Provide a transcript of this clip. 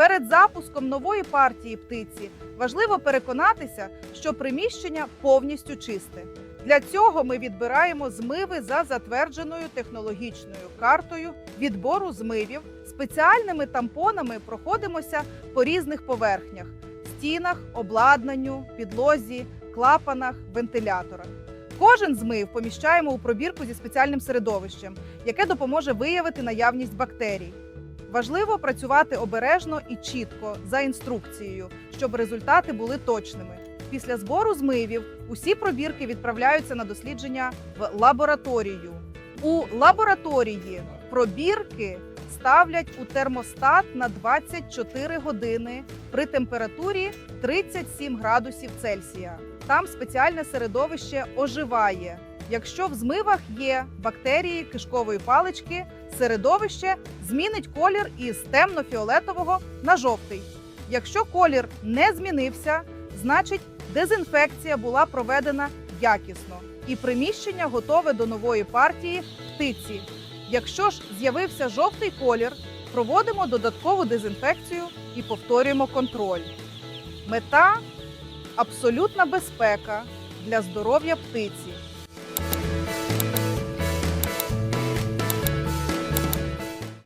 Перед запуском нової партії птиці важливо переконатися, що приміщення повністю чисте. Для цього ми відбираємо змиви за затвердженою технологічною картою відбору змивів. Спеціальними тампонами проходимося по різних поверхнях: стінах, обладнанню, підлозі, клапанах, вентиляторах. Кожен змив поміщаємо у пробірку зі спеціальним середовищем, яке допоможе виявити наявність бактерій. Важливо працювати обережно і чітко за інструкцією, щоб результати були точними. Після збору змивів усі пробірки відправляються на дослідження в лабораторію. У лабораторії пробірки ставлять у термостат на 24 години при температурі 37 градусів Цельсія. Там спеціальне середовище оживає. Якщо в змивах є бактерії кишкової палички, середовище змінить колір із темно-фіолетового на жовтий. Якщо колір не змінився, значить дезінфекція була проведена якісно і приміщення готове до нової партії птиці. Якщо ж з'явився жовтий колір, проводимо додаткову дезінфекцію і повторюємо контроль. Мета абсолютна безпека для здоров'я птиці.